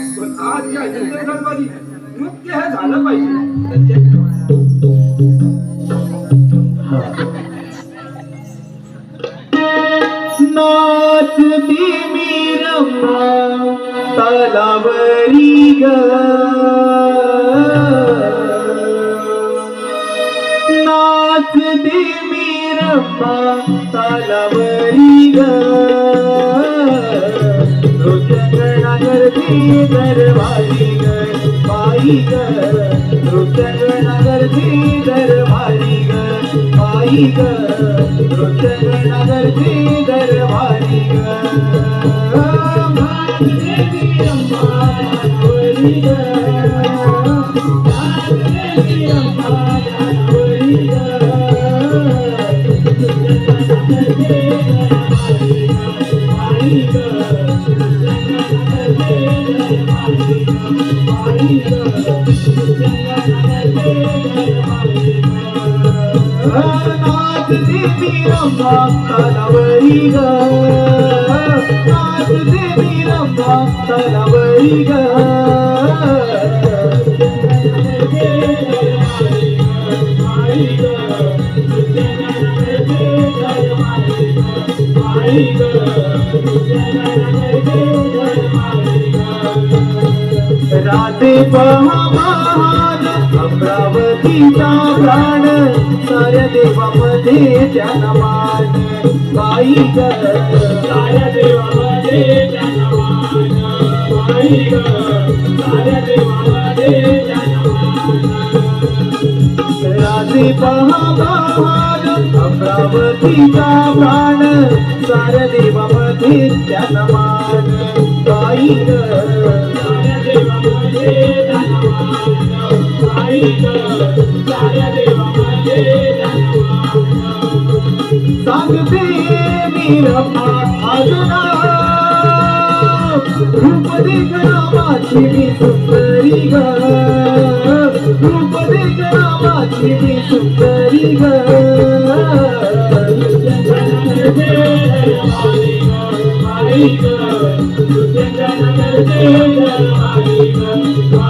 नृत्य आज या नृत्य हे झालं पाहिजे. नाचती मी तलावरी ग. नाचती मी रम्मा तलावरी ग. नृत्यगणा करती दरबारी ग बाई ग. नृत्यगणा करती दरबारी ग बाई ग. नृत्यगणा करती दरबारी ग. नाचते मी रम्मा तलावरी ग. देवी रंबा तलावरी ग नाच देवी रंबा तलावरी ग राधे महामान अमरावतीचा प्राण साऱ्या देवामध्ये त्यांना मान. काही ग साऱ्या देवामध्ये त्याला मान. बाई साऱ्या देवामध्ये अमरावतीचा प्राण साऱ्या देवामध्ये त्यांना मान. काही साऱ्या देवामध्ये त्यांना मान. सांगते मी रम्मा रूप देख रामाची मी सुंदरी ग रूप देख रामाची मी सुंदरी ग